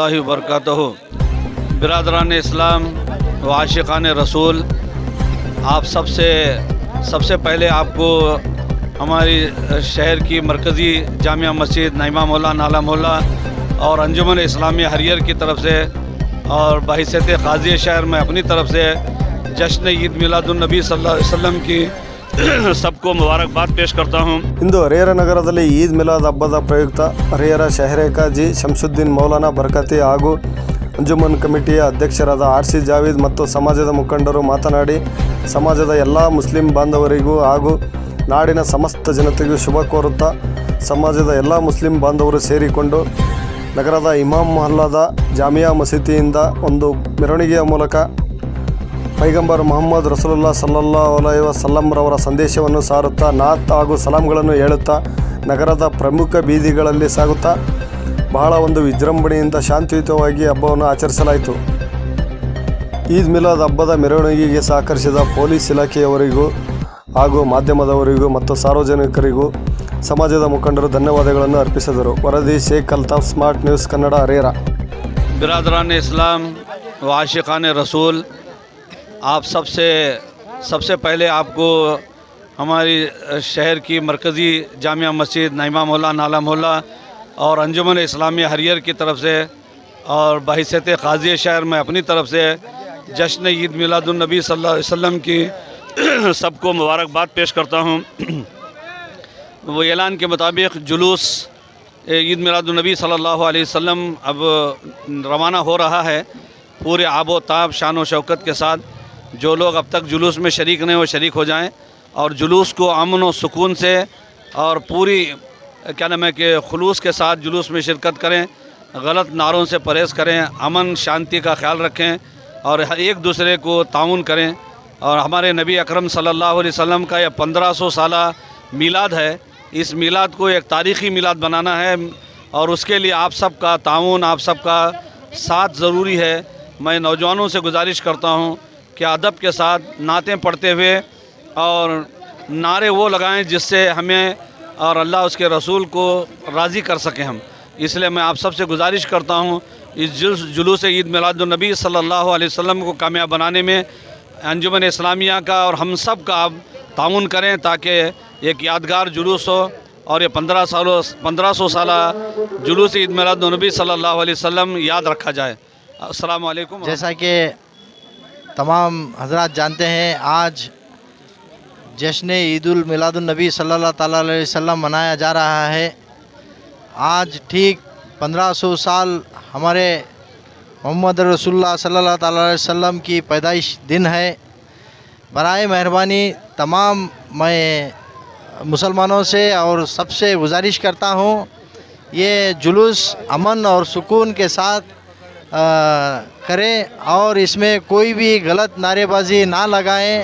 اللہ وبرکاتہ۔ برادران اسلام و عاشقان رسول، آپ سب سے سب سے پہلے آپ کو ہماری شہر کی مرکزی جامعہ مسجد نعمہ مولا نالا مولا اور انجمن اسلامی حریر کی طرف سے اور بحیثیت خاضی شہر میں اپنی طرف سے جشن عید میلاد النبی صلی اللہ علیہ وسلم کی सबको मुबारकबाद पेश करता हूँ ಇಂದು ಹರಿಹರ ನಗರದಲ್ಲಿ ಈದ್ ಮಿಲಾದ್ ಹಬ್ಬದ ಪ್ರಯುಕ್ತ ಹರಿಹರ ಶಹರೇಖಾಜಿ ಶಂಸುದ್ದೀನ್ ಮೌಲಾನಾ ಬರ್ಕತಿ ಹಾಗೂ ಅಂಜುಮನ್ ಕಮಿಟಿಯ ಅಧ್ಯಕ್ಷರಾದ ಆರ್ ಸಿ ಜಾವೀದ್ ಮತ್ತು ಸಮಾಜದ ಮುಖಂಡರು ಮಾತನಾಡಿ ಸಮಾಜದ ಎಲ್ಲ ಮುಸ್ಲಿಂ ಬಾಂಧವರಿಗೂ ಹಾಗೂ ನಾಡಿನ ಸಮಸ್ತ ಜನತೆಗೂ ಶುಭ ಕೋರುತ್ತಾ ಸಮಾಜದ ಎಲ್ಲ ಮುಸ್ಲಿಂ ಬಾಂಧವರು ಸೇರಿಕೊಂಡು ನಗರದ ಇಮಾಮ್ ಮೊಹಲ್ಲಾದ ಜಾಮಿಯಾ ಮಸೀದಿಯಿಂದ ಒಂದು ಮೆರವಣಿಗೆಯ ಮೂಲಕ ಪೈಗಂಬರ್ ಮೊಹಮ್ಮದ್ ರಸೂಲುಲ್ಲಾ ಸಲ್ಲಲ್ಲಾ ಅಲೈ ವಸಲ್ಲಂರವರ ಸಂದೇಶವನ್ನು ಸಾರುತ್ತಾ, ನಾತ್ ಹಾಗೂ ಸಲಾಂಗಳನ್ನು ಹೇಳುತ್ತಾ, ನಗರದ ಪ್ರಮುಖ ಬೀದಿಗಳಲ್ಲಿ ಸಾಗುತ್ತಾ, ಬಹಳ ಒಂದು ವಿಜೃಂಭಣೆಯಿಂದ ಶಾಂತಿಯುತವಾಗಿ ಹಬ್ಬವನ್ನು ಆಚರಿಸಲಾಯಿತು. ಈದ್ ಮಿಲಾದ್ ಹಬ್ಬದ ಮೆರವಣಿಗೆಗೆ ಸಹಕರಿಸಿದ ಪೊಲೀಸ್ ಇಲಾಖೆಯವರಿಗೂ ಹಾಗೂ ಮಾಧ್ಯಮದವರಿಗೂ ಮತ್ತು ಸಾರ್ವಜನಿಕರಿಗೂ ಸಮಾಜದ ಮುಖಂಡರು ಧನ್ಯವಾದಗಳನ್ನು ಅರ್ಪಿಸಿದರು. ವರದಿ, Sheikh Altaf, smart news Kannada آپ سب سے سب سے پہلے آپ کو ہماری شہر کی مرکزی جامعہ مسجد نائمہ مولا نالا مولا اور انجمن اسلامی حریر کی طرف سے اور بحیثیت قاضی شہر میں اپنی طرف سے جشن عید میلاد النبی صلی اللہ علیہ وسلم کی سب کو مبارکباد پیش کرتا ہوں۔ وہ اعلان کے مطابق جلوس عید میلاد النبی صلی اللہ علیہ وسلم اب روانہ ہو رہا ہے۔ پورے آب و تاب، شان و شوکت کے ساتھ جو لوگ اب تک جلوس میں شریک نہیں ہو شریک ہو جائیں اور جلوس کو امن و سکون سے اور پوری، کیا نام ہے کہ خلوص کے ساتھ جلوس میں شرکت کریں، غلط نعروں سے پرہیز کریں، امن، شانتی کا خیال رکھیں اور ایک دوسرے کو تعاون کریں۔ اور ہمارے نبی اکرم صلی اللہ علیہ وسلم کا یہ پندرہ سو سالہ میلاد ہے۔ اس میلاد کو ایک تاریخی میلاد بنانا ہے اور اس کے لیے آپ سب کا تعاون، آپ سب کا ساتھ ضروری ہے۔ میں نوجوانوں سے گزارش کرتا ہوں کہ ادب کے ساتھ نعتیں پڑھتے ہوئے اور نعرے وہ لگائیں جس سے ہمیں اور اللہ اس کے رسول کو راضی کر سکیں ہم۔ اس لیے میں آپ سب سے گزارش کرتا ہوں اس جلوس عید میلاد النبی صلی اللہ علیہ وسلم کو کامیاب بنانے میں انجمن اسلامیہ کا اور ہم سب کا آپ تعاون کریں تاکہ ایک یادگار جلوس ہو اور یہ پندرہ سالوں پندرہ سو سالہ جلوس عید میلاد النبی صلی اللہ علیہ وسلم یاد رکھا جائے۔ السلام علیکم جیسا کہ تمام حضرات جانتے ہیں، آج جشن عید الملاد النبی صلی اللہ تعالیٰ علیہ وسلم منایا جا رہا ہے۔ آج ٹھیک پندرہ سو سال ہمارے محمد رسول اللہ صلی اللہ تعالیٰ علیہ وسلم کی پیدائش دن ہے۔ برائے مہربانی تمام میں مسلمانوں سے اور سب سے گزارش کرتا ہوں، یہ جلوس امن اور سکون کے ساتھ کریں اور اس میں کوئی بھی غلط نعرے بازی نہ لگائیں،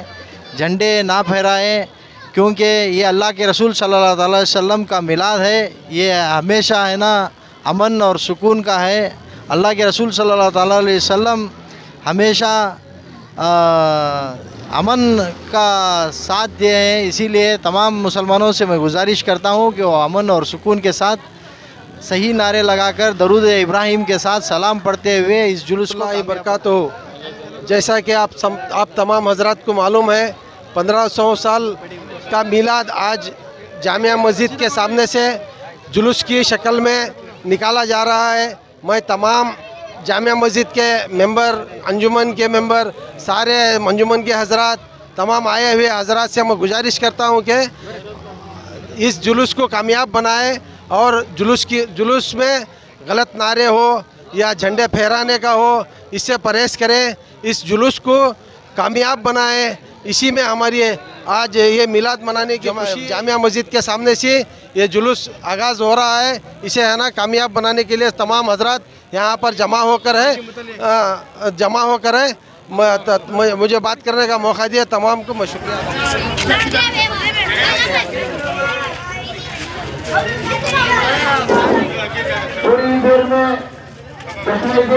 جھنڈے نہ پھہرائیں کیونکہ یہ اللہ کے رسول صلی اللہ تعالی وسلم کا میلاد ہے، یہ ہمیشہ ہے نا، امن اور سکون کا ہے۔ اللہ کے رسول صلی اللہ تعالیٰ علیہ وسلم ہمیشہ امن کا ساتھ دیے ہیں۔ اسی لیے تمام مسلمانوں سے میں گزارش کرتا ہوں کہ وہ امن اور سکون کے ساتھ صحیح نعرے لگا کر درود ابراہیم کے ساتھ سلام پڑھتے ہوئے اس جلوس کو برکات ہو جیسا کہ آپ سم... آپ تمام حضرات کو معلوم ہے پندرہ سو سال کا میلاد آج جامعہ مسجد کے سامنے سے جلوس کی شکل میں نکالا جا رہا ہے۔ میں تمام جامعہ مسجد کے ممبر انجمن کے ممبر سارے انجمن کے حضرات تمام آئے ہوئے حضرات سے میں گزارش کرتا ہوں کہ اس جلوس کو کامیاب بنائے۔ اور جلوس کی جلوس میں غلط نعرے ہو یا جھنڈے پھہرانے کا ہو اس سے پرہیز کریں اس جلوس کو کامیاب بنائیں۔ اسی میں ہماری آج یہ میلاد منانے کی جامعہ مسجد کے سامنے سے یہ جلوس آغاز ہو رہا ہے۔ اسے ہے نا کامیاب بنانے کے لیے تمام حضرات یہاں پر جمع ہو کر ہے۔ جمع ہو کر ہے۔ مجھے بات کرنے کا موقع دیا تمام کو شکریہ۔ Hallelujah.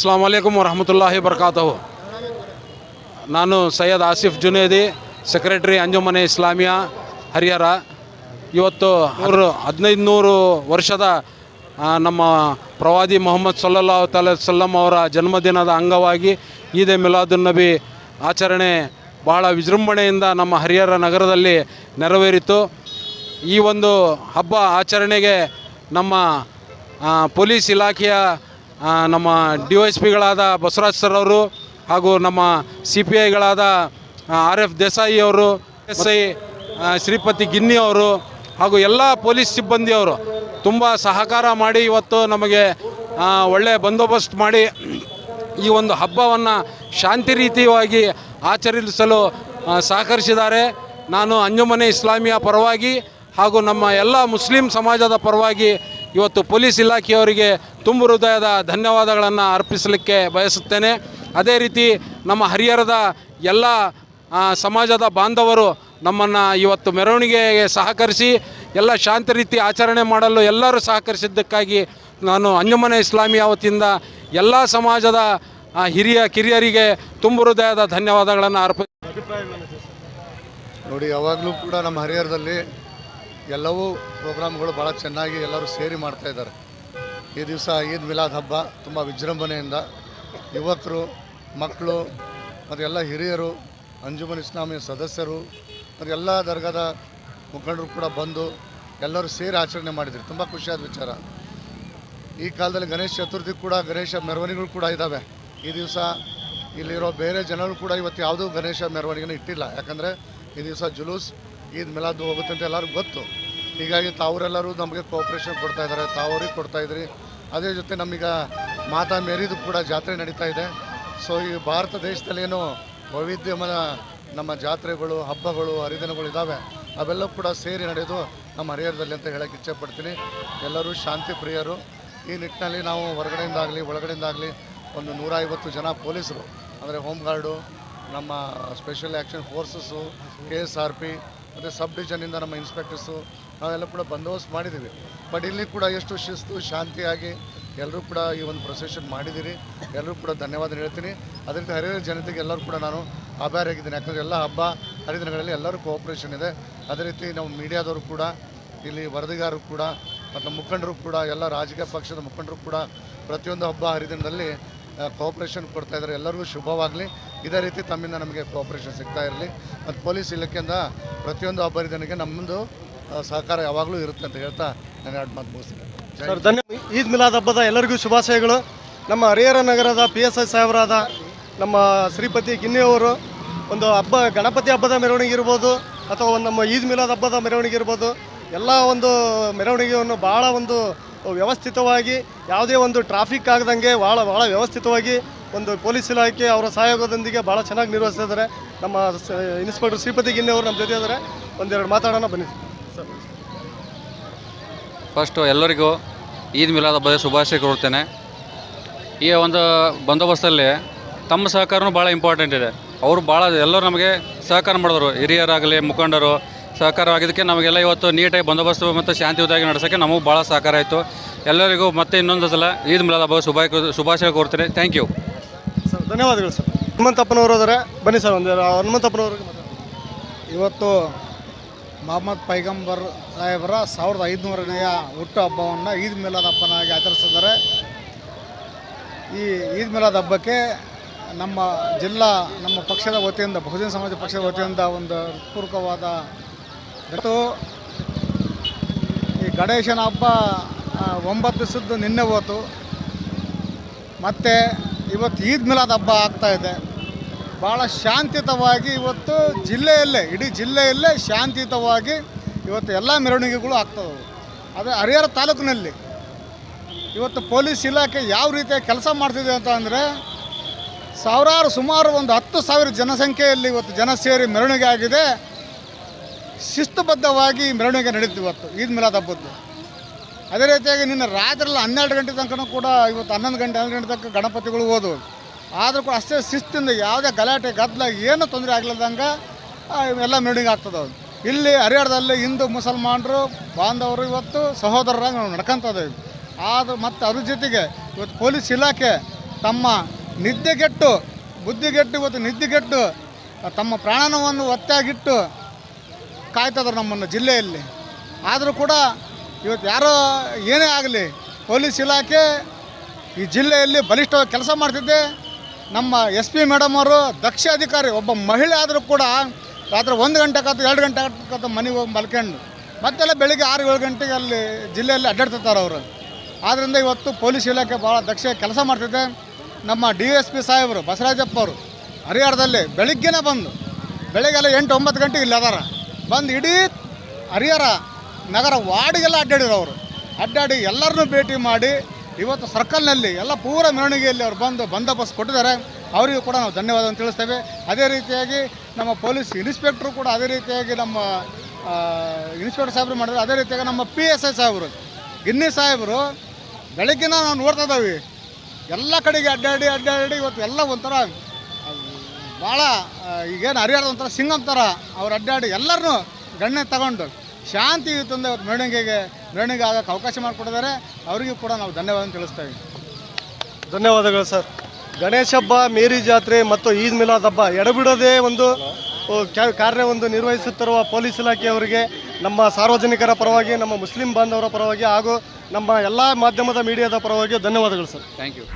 ಅಸ್ಲಾಂ ವಲೈಕುಮ್ ವರಹಮತುಲ್ಲಾಹಿ ಬರ್ಕಾತವು ನಾನು ಸೈಯದ್ ಆಸಿಫ್ ಜುನೇದಿ, ಸೆಕ್ರೆಟರಿ ಅಂಜುಮನೆ ಇಸ್ಲಾಮಿಯಾ, ಹರಿಹರ. ಇವತ್ತು ಅವರು ಹದಿನೈದು ನೂರು ವರ್ಷದ ನಮ್ಮ ಪ್ರವಾದಿ ಮೊಹಮ್ಮದ್ ಸಲ್ಲಲ್ಲಾಹು ತಲಸಲ್ಲಂ ಅವರ ಜನ್ಮದಿನದ ಅಂಗವಾಗಿ ಈದೆ ಮಿಲಾದುನ್ ನಬಿ ಆಚರಣೆ ಬಹಳ ವಿಜೃಂಭಣೆಯಿಂದ ನಮ್ಮ ಹರಿಹರ ನಗರದಲ್ಲಿ ನೆರವೇರಿತು. ಈ ಒಂದು ಹಬ್ಬ ಆಚರಣೆಗೆ ನಮ್ಮ ಪೊಲೀಸ್ ಇಲಾಖೆಯ ನಮ್ಮ ಡಿ ವೈ ಎಸ್ ಪಿಗಳಾದ ಬಸವರಾಜ್ ಸರ್ ಅವರು ಹಾಗೂ ನಮ್ಮ ಸಿ ಪಿ ಐಗಳಾದ ಆರ್ ಎಫ್ ದೇಸಾಯಿ ಅವರು, ಎಸ್ ಐ ಶ್ರೀಪತಿ ಗಿನ್ನಿ ಅವರು ಹಾಗೂ ಎಲ್ಲ ಪೊಲೀಸ್ ಸಿಬ್ಬಂದಿಯವರು ತುಂಬ ಸಹಕಾರ ಮಾಡಿ ಇವತ್ತು ನಮಗೆ ಒಳ್ಳೆಯ ಬಂದೋಬಸ್ತ್ ಮಾಡಿ ಈ ಒಂದು ಹಬ್ಬವನ್ನು ಶಾಂತಿ ರೀತಿಯಾಗಿ ಆಚರಿಸಲು ಸಹಕರಿಸಿದ್ದಾರೆ. ನಾನು ಅಂಜುಮನೆ ಇಸ್ಲಾಮಿಯ ಪರವಾಗಿ ಹಾಗೂ ನಮ್ಮ ಎಲ್ಲ ಮುಸ್ಲಿಂ ಸಮಾಜದ ಪರವಾಗಿ ಇವತ್ತು ಪೊಲೀಸ್ ಇಲಾಖೆಯವರಿಗೆ ತುಂಬು ಹೃದಯದ ಧನ್ಯವಾದಗಳನ್ನು ಅರ್ಪಿಸಲಿಕ್ಕೆ ಬಯಸುತ್ತೇನೆ. ಅದೇ ರೀತಿ ನಮ್ಮ ಹರಿಹರದ ಎಲ್ಲ ಸಮಾಜದ ಬಾಂಧವರು ನಮ್ಮನ್ನು ಇವತ್ತು ಮೆರವಣಿಗೆಗೆ ಸಹಕರಿಸಿ ಎಲ್ಲ ಶಾಂತ ರೀತಿ ಆಚರಣೆ ಮಾಡಲು ಎಲ್ಲರೂ ಸಹಕರಿಸಿದ್ದಕ್ಕಾಗಿ ನಾನು ಅಂಜುಮನೆ ಇಸ್ಲಾಮಿಯ ವತಿಯಿಂದ ಎಲ್ಲ ಸಮಾಜದ ಹಿರಿಯ ಕಿರಿಯರಿಗೆ ತುಂಬು ಹೃದಯದ ಧನ್ಯವಾದಗಳನ್ನು ಅರ್ಪಿ ನೋಡಿ, ಯಾವಾಗಲೂ ಕೂಡ ನಮ್ಮ ಹರಿಹರದಲ್ಲಿ ಎಲ್ಲವೂ ಪ್ರೋಗ್ರಾಮ್ಗಳು ಭಾಳ ಚೆನ್ನಾಗಿ ಎಲ್ಲರೂ ಸೇರಿ ಮಾಡ್ತಾ ಇದ್ದಾರೆ. ಈ ದಿವಸ ಈದ್ ಮಿಲಾದ್ ಹಬ್ಬ ತುಂಬ ವಿಜೃಂಭಣೆಯಿಂದ ಯುವಕರು, ಮಕ್ಕಳು ಮತ್ತು ಎಲ್ಲ ಹಿರಿಯರು, ಅಂಜುಮನ್ ಇಸ್ಲಾಮಿಯ ಸದಸ್ಯರು, ಮತ್ತು ಎಲ್ಲ ದರ್ಗಾದ ಮುಖಂಡರು ಕೂಡ ಬಂದು ಎಲ್ಲರೂ ಸೇರಿ ಆಚರಣೆ ಮಾಡಿದ್ರು. ತುಂಬ ಖುಷಿಯಾದ ವಿಚಾರ. ಈ ಕಾಲದಲ್ಲಿ ಗಣೇಶ ಚತುರ್ಥಿ ಕೂಡ, ಗಣೇಶ ಮೆರವಣಿಗೆಗಳು ಕೂಡ ಇದ್ದಾವೆ. ಈ ದಿವಸ ಇಲ್ಲಿರೋ ಬೇರೆ ಜನರು ಕೂಡ ಇವತ್ತು ಯಾವುದೂ ಗಣೇಶ ಮೆರವಣಿಗೆನ ಇಟ್ಟಿಲ್ಲ. ಯಾಕಂದರೆ ಈ ದಿವಸ ಜುಲೂಸ್ ಈದ್ ಮಿಲಾದ್ ಹೋಗುತ್ತೆ ಅಂತ ಎಲ್ಲರಿಗೂ ಗೊತ್ತು. ಹೀಗಾಗಿ ತಾವರೆಲ್ಲರೂ ನಮಗೆ ಕೋಪ್ರೇಷನ್ ಕೊಡ್ತಾ ಇದ್ದಾರೆ. ತಾವರಿಗೆ ಕೊಡ್ತಾ ಇದ್ರಿ. ಅದೇ ಜೊತೆ ನಮೀಗ ಮಾತಾ ಮೇರಿದು ಕೂಡ ಜಾತ್ರೆ ನಡೀತಾ ಇದೆ. ಸೊ ಈ ಭಾರತ ದೇಶದಲ್ಲಿ ಏನು ವೈವಿಧ್ಯಮಯ ನಮ್ಮ ಜಾತ್ರೆಗಳು, ಹಬ್ಬಗಳು, ಹರಿದಿನಗಳು ಇದ್ದಾವೆ ಅವೆಲ್ಲ ಕೂಡ ಸೇರಿ ನಡೆಯೋದು ನಮ್ಮ ಹರಿಹರದಲ್ಲಿ ಅಂತ ಹೇಳಕ್ಕೆ ಇಚ್ಛೆಪಡ್ತೀನಿ ಎಲ್ಲರೂ ಶಾಂತಿ ಪ್ರಿಯರು. ಈ ನಿಟ್ಟಿನಲ್ಲಿ ನಾವು ಹೊರಗಡೆಯಿಂದಾಗಲಿ, ಒಳಗಡೆಯಿಂದಾಗಲಿ ಒಂದು ನೂರ ಐವತ್ತು ಜನ ಪೊಲೀಸರು, ಅಂದರೆ ಹೋಮ್ ಗಾರ್ಡು, ನಮ್ಮ special action forces K S R P ಮತ್ತು ಸಬ್ ಡಿವಿಷನಿಂದ ನಮ್ಮ ಇನ್ಸ್ಪೆಕ್ಟರ್ಸು ನಾವೆಲ್ಲ ಕೂಡ ಬಂದೋಬಸ್ತ್ ಮಾಡಿದ್ದೀವಿ. ಬಟ್ ಇಲ್ಲಿ ಕೂಡ ಎಷ್ಟು ಶಿಸ್ತು, ಶಾಂತಿಯಾಗಿ ಎಲ್ಲರೂ ಕೂಡ ಈ ಒಂದು ಪ್ರೊಸೆಷನ್ ಮಾಡಿದ್ದೀರಿ. ಎಲ್ಲರೂ ಕೂಡ ಧನ್ಯವಾದ ಹೇಳ್ತೀನಿ. ಅದೇ ರೀತಿ ಹರಿಹರ ಜನತೆಗೆ ಎಲ್ಲರೂ ಕೂಡ ನಾನು ಆಭಾರಿಯಾಗಿದ್ದೀನಿ ಯಾಕಂದರೆ ಎಲ್ಲ ಹಬ್ಬ, ಹರಿದಿನಗಳಲ್ಲಿ ಎಲ್ಲರೂ ಕೋಆಪ್ರೇಷನ್ ಇದೆ. ಅದೇ ರೀತಿ ನಾವು ಮೀಡಿಯಾದವರು ಕೂಡ, ಇಲ್ಲಿ ವರದಿಗಾರರು ಕೂಡ, ಮತ್ತು ಮುಖಂಡರು ಕೂಡ, ಎಲ್ಲ ರಾಜಕೀಯ ಪಕ್ಷದ ಮುಖಂಡರು ಕೂಡ ಪ್ರತಿಯೊಂದು ಹಬ್ಬ, ಹರಿದಿನದಲ್ಲಿ ಕೋಆಪ್ರೇಷನ್ ಕೊಡ್ತಾ ಇದ್ದಾರೆ. ಎಲ್ಲರಿಗೂ ಶುಭವಾಗಲಿ. ಇದೇ ರೀತಿ ತಮ್ಮಿಂದ ನಮಗೆ ಕೋಪ್ರೇಷನ್ ಸಿಗ್ತಾ ಇರಲಿ. ಮತ್ತು ಪೊಲೀಸ್ ಇಲಾಖೆಯಿಂದ ಪ್ರತಿಯೊಂದು ಹರಿದಿನಕ್ಕೆ ನಮ್ಮದು ಸಹಕಾರ ಯಾವಾಗಲೂ ಇರುತ್ತೆ ಅಂತ ಹೇಳ್ತಾ ನಾನು ಎರಡು ಮಾತು ಮುಗಿಸ್ತೀನಿ. ಧನ್ಯ ಈದ್ ಮಿಲಾದ್ ಹಬ್ಬದ ಎಲ್ಲರಿಗೂ ಶುಭಾಶಯಗಳು. ನಮ್ಮ ಹರಿಹರ ನಗರದ ಪಿ ಎಸ್ ಐ ಸಾಹೇಬರಾದ ನಮ್ಮ ಶ್ರೀಪತಿ ಗಿನ್ನಿಯವರು ಒಂದು ಹಬ್ಬ, ಗಣಪತಿ ಹಬ್ಬದ ಮೆರವಣಿಗೆ ಇರ್ಬೋದು, ಅಥವಾ ಒಂದು ನಮ್ಮ ಈದ್ ಮಿಲಾದ್ ಹಬ್ಬದ ಮೆರವಣಿಗೆ ಇರ್ಬೋದು, ಎಲ್ಲ ಒಂದು ಮೆರವಣಿಗೆಯನ್ನು ಭಾಳ ಒಂದು ವ್ಯವಸ್ಥಿತವಾಗಿ ಯಾವುದೇ ಒಂದು ಟ್ರಾಫಿಕ್ ಆಗದಂಗೆ ಭಾಳ ಭಾಳ ವ್ಯವಸ್ಥಿತವಾಗಿ ಒಂದು ಪೊಲೀಸ್ ಇಲಾಖೆ ಅವರ ಸಹಯೋಗದೊಂದಿಗೆ ಭಾಳ ಚೆನ್ನಾಗಿ ನಿರ್ವಹಿಸ್ತಿದ್ದಾರೆ. ನಮ್ಮ ಇನ್ಸ್ಪೆಕ್ಟರ್ ಶ್ರೀಪತಿ ಗಿನ್ನೆ ಅವರು ನಮ್ಮ ಜೊತೆ ಇದ್ದಾರೆ. ಒಂದೆರಡು ಮಾತಾಡೋಣ, ಬನ್ನಿ. ಸರ್ ಫಸ್ಟು ಎಲ್ಲರಿಗೂ ಈದ್ ಮಿಲಾದ ಬಗ್ಗೆ ಶುಭಾಶಯ ಕೊಡ್ತೇನೆ ಈ ಒಂದು ಬಂದೋಬಸ್ತಲ್ಲಿ ತಮ್ಮ ಸಹಕಾರನೂ ಭಾಳ ಇಂಪಾರ್ಟೆಂಟ್ ಇದೆ. ಅವರು ಭಾಳ ಎಲ್ಲರೂ ನಮಗೆ ಸಹಕಾರ ಮಾಡಿದ್ರು ಹಿರಿಯರಾಗಲಿ, ಮುಖಂಡರು ಸಹಕಾರವಾಗಿದ್ದಕ್ಕೆ ನಮಗೆಲ್ಲ ಇವತ್ತು ನೀಟಾಗಿ ಬಂದೋಬಸ್ತು ಮತ್ತು ಶಾಂತಿಯುತವಾಗಿ ನಡೆಸೋಕ್ಕೆ ನಮಗೂ ಭಾಳ ಸಹಕಾರ ಆಯಿತು. ಎಲ್ಲರಿಗೂ ಮತ್ತೆ ಇನ್ನೊಂದು ಸಲ ಈದ್ ಮಿಲಾದ್ ಹಬ್ಬ ಶುಭ ಶುಭಾಶಯ ಕೋರ್ತೇನೆ. ಥ್ಯಾಂಕ್ ಯು ಸರ್ ಧನ್ಯವಾದಗಳು ಸರ್. ಹನುಮಂತಪ್ಪನವರು ಹೋದರೆ ಬನ್ನಿ ಸರ್ ಒಂದು ಹನುಮಂತಪ್ಪನವ್ರಿಗೆ. ಇವತ್ತು ಮೊಹಮ್ಮದ್ ಪೈಗಂಬರ್ ಸಾಹೇಬರ ಸಾವಿರದ ಐದುನೂರನೆಯ ಹುಟ್ಟು ಹಬ್ಬವನ್ನು ಈದ್ ಮಿಲಾದ್ ಹಬ್ಬನಾಗಿ ಆಚರಿಸಿದ್ದಾರೆ. ಈ ಈದ್ ಮಿಲಾದ್ ಹಬ್ಬಕ್ಕೆ ನಮ್ಮ ಜಿಲ್ಲಾ ನಮ್ಮ ಪಕ್ಷದ ವತಿಯಿಂದ ಬಹುಜನ ಸಮಾಜ ಪಕ್ಷದ ವತಿಯಿಂದ ಒಂದು ಪೂರ್ವಕವಾದ ಮತ್ತು ಈ ಗಣೇಶನ ಹಬ್ಬ ಒಂಬತ್ತು ದಿವಸದ್ದು ನಿನ್ನೆ ಹೋತು. ಮತ್ತು ಇವತ್ತು ಈದ್ ಮಿಲಾದ್ ಹಬ್ಬ ಆಗ್ತಾಯಿದೆ ಭಾಳ ಶಾಂತಿಯುತವಾಗಿ ಇವತ್ತು ಜಿಲ್ಲೆಯಲ್ಲೇ, ಇಡೀ ಜಿಲ್ಲೆಯಲ್ಲೇ ಶಾಂತಿಯುತವಾಗಿ ಇವತ್ತು ಎಲ್ಲ ಮೆರವಣಿಗೆಗಳು ಆಗ್ತವೆ ಅದೇ ಹರಿಹರ ತಾಲೂಕಿನಲ್ಲಿ ಇವತ್ತು ಪೊಲೀಸ್ ಇಲಾಖೆ ಯಾವ ರೀತಿಯ ಕೆಲಸ ಮಾಡ್ತಿದೆ ಅಂತ ಅಂದರೆ ಸಾವಿರಾರು, ಸುಮಾರು ಒಂದು ಹತ್ತು ಸಾವಿರ ಜನಸಂಖ್ಯೆಯಲ್ಲಿ ಇವತ್ತು ಜನ ಸೇರಿ ಮೆರವಣಿಗೆ ಆಗಿದೆ. ಶಿಸ್ತುಬದ್ಧವಾಗಿ ಮೆರವಣಿಗೆ ನಡೀತು ಇವತ್ತು, ಈದ್ ಮಿಲಾದ್ ಹಬ್ಬದ್ದು. ಅದೇ ರೀತಿಯಾಗಿ ನಿನ್ನ ರಾತ್ರಿಯಲ್ಲಿ ಹನ್ನೆರಡು ಗಂಟೆ ತನಕ ಕೂಡ ಇವತ್ತು ಹನ್ನೊಂದು ಗಂಟೆ, ಹನ್ನೆರಡು ಗಂಟೆ ತನಕ ಗಣಪತಿಗಳು ಓದು ಆದರೂ ಕೂಡ ಅಷ್ಟೇ ಶಿಸ್ತಿಂದ ಯಾವುದೇ ಗಲಾಟೆ, ಗದ್ದಲ ಏನೂ ತೊಂದರೆ ಆಗ್ಲಿಲ್ದಂಗೆ ಎಲ್ಲ ಮೆರವಣಿಗೆ ಆಗ್ತದೆ ಇಲ್ಲಿ ಹರಿಹರದಲ್ಲಿ ಹಿಂದೂ ಮುಸಲ್ಮಾನರು, ಬಾಂಧವರು ಇವತ್ತು ಸಹೋದರರಾಗಿ ನಾವು ನಡ್ಕೊಂತದೇವೆ ಆದರೂ ಮತ್ತು ಅದ್ರ ಜೊತೆಗೆ ಇವತ್ತು ಪೊಲೀಸ್ ಇಲಾಖೆ ತಮ್ಮ ನಿದ್ದೆಗೆಟ್ಟು, ಬುದ್ಧಿಗೆಟ್ಟು, ಇವತ್ತು ನಿದ್ದೆಗೆಟ್ಟು, ತಮ್ಮ ಪ್ರಾಣವನ್ನು ಒತ್ತಾಗಿಟ್ಟು ಕಾಯ್ತದಾರೆ ನಮ್ಮನ್ನು ಜಿಲ್ಲೆಯಲ್ಲಿ. ಆದರೂ ಕೂಡ ಇವತ್ತು ಯಾರೋ ಏನೇ ಆಗಲಿ, ಪೊಲೀಸ್ ಇಲಾಖೆ ಈ ಜಿಲ್ಲೆಯಲ್ಲಿ ಬಲಿಷ್ಠವಾಗಿ ಕೆಲಸ ಮಾಡ್ತಿದ್ದೆ. ನಮ್ಮ ಎಸ್ ಪಿ ಮೇಡಮ್ ಅವರು, ದಕ್ಷ ಅಧಿಕಾರಿ, ಒಬ್ಬ ಮಹಿಳೆ ಆದರೂ ಕೂಡ ರಾತ್ರಿ ಒಂದು ಗಂಟೆ ಕತ್ತು ಎರಡು ಗಂಟೆ ಕತ್ತು ಮನೆಗೆ ಹೋಗಿ ಮಲ್ಕೊಂಡು, ಮತ್ತೆಲ್ಲ ಬೆಳಿಗ್ಗೆ ಆರು ಏಳು ಗಂಟೆಗೆ ಅಲ್ಲಿ ಜಿಲ್ಲೆಯಲ್ಲಿ ಅಡ್ಡಾಡ್ತಿರ್ತಾರೆ ಅವರು. ಆದ್ದರಿಂದ ಇವತ್ತು ಪೊಲೀಸ್ ಇಲಾಖೆ ಭಾಳ ದಕ್ಷ ಕೆಲಸ ಮಾಡ್ತಿದ್ದೆ ನಮ್ಮ ಡಿ ಎಸ್ ಪಿ ಸಾಹೇಬರು ಬಸವರಾಜಪ್ಪ ಅವರು, ಹರಿಹರದಲ್ಲಿ ಬೆಳಿಗ್ಗೆನೇ ಬಂದು, ಬೆಳಗ್ಗೆಲ್ಲ ಎಂಟು ಒಂಬತ್ತು ಗಂಟೆಗೆ ಇಲ್ಲಿ ಅದಾರ. ಬಂದು ಇಡೀ ಹರಿಹರ ನಗರ ವಾರ್ಡಿಗೆಲ್ಲ ಅಡ್ಡಾಡಿದ್ರು ಅವರು. ಅಡ್ಡಾಡಿ ಎಲ್ಲರನ್ನೂ ಭೇಟಿ ಮಾಡಿ ಇವತ್ತು ಸರ್ಕಲ್ನಲ್ಲಿ ಎಲ್ಲ ಪೂರ ಮೆರವಣಿಗೆಯಲ್ಲಿ ಅವರು ಬಂದು ಬಂದೋಬಸ್ತ್ ಕೊಟ್ಟಿದ್ದಾರೆ. ಅವರಿಗೂ ಕೂಡ ನಾವು ಧನ್ಯವಾದವನ್ನು ತಿಳಿಸ್ತೇವೆ. ಅದೇ ರೀತಿಯಾಗಿ ನಮ್ಮ ಪೊಲೀಸ್ ಇನ್ಸ್ಪೆಕ್ಟ್ರು ಕೂಡ ಅದೇ ರೀತಿಯಾಗಿ ನಮ್ಮ ಇನ್ಸ್ಪೆಕ್ಟರ್ ಸಾಹೇಬರು ಮಾಡಿದ್ರು ಅದೇ ರೀತಿಯಾಗಿ ನಮ್ಮ ಪಿ ಎಸ್ ಐ ಸಾಹೇಬರು ಗಿನ್ನಿ ಸಾಹೇಬರು, ಬೆಳಗ್ಗಿನ ನಾವು ನೋಡ್ತಾ ಇದ್ದಾವೆ. ಎಲ್ಲ ಕಡೆಗೆ ಅಡ್ಡಾಡಿ ಅಡ್ಡಾಡಿ, ಇವತ್ತು ಎಲ್ಲ ಒಂಥರ ಭಾಳ ಈಗೇನು ಹರಿಹರದ ಒಂಥರ ಸಿಂಗಮ್ ಥರ ಅವ್ರು ಅಡ್ಡಾಡಿ ಎಲ್ಲರನ್ನೂ ಗಣ್ಯ ತಗೊಂಡು ಶಾಂತಿ ತಂದು ಅವ್ರ ಮೆರವಣಿಗೆಗೆ ಮೆರವಣಿಗೆ ಆಗೋಕ್ಕೆ ಅವಕಾಶ ಮಾಡಿಕೊಟ್ಟಿದ್ದಾರೆ. ಅವರಿಗೂ ಕೂಡ ನಾವು ಧನ್ಯವಾದ ತಿಳಿಸ್ತೇವೆ ಧನ್ಯವಾದಗಳು ಸರ್. ಗಣೇಶ ಹಬ್ಬ ಮೇರಿ ಜಾತ್ರೆ ಮತ್ತು ಈದ್ ಮಿಲಾದ್ ಹಬ್ಬ ಎಡಬಿಡದೆ ಒಂದು ಓ, ಕಾರ್ಯ ಒಂದು ನಿರ್ವಹಿಸುತ್ತಿರುವ ಪೊಲೀಸ್ ಇಲಾಖೆಯವರಿಗೆ ನಮ್ಮ ಸಾರ್ವಜನಿಕರ ಪರವಾಗಿ ನಮ್ಮ ಮುಸ್ಲಿಂ ಬಾಂಧವರ ಪರವಾಗಿ ಹಾಗೂ ನಮ್ಮ ಎಲ್ಲ ಮಾಧ್ಯಮದ ಮೀಡಿಯಾದ ಪರವಾಗಿ ಧನ್ಯವಾದಗಳು ಸರ್. Thank you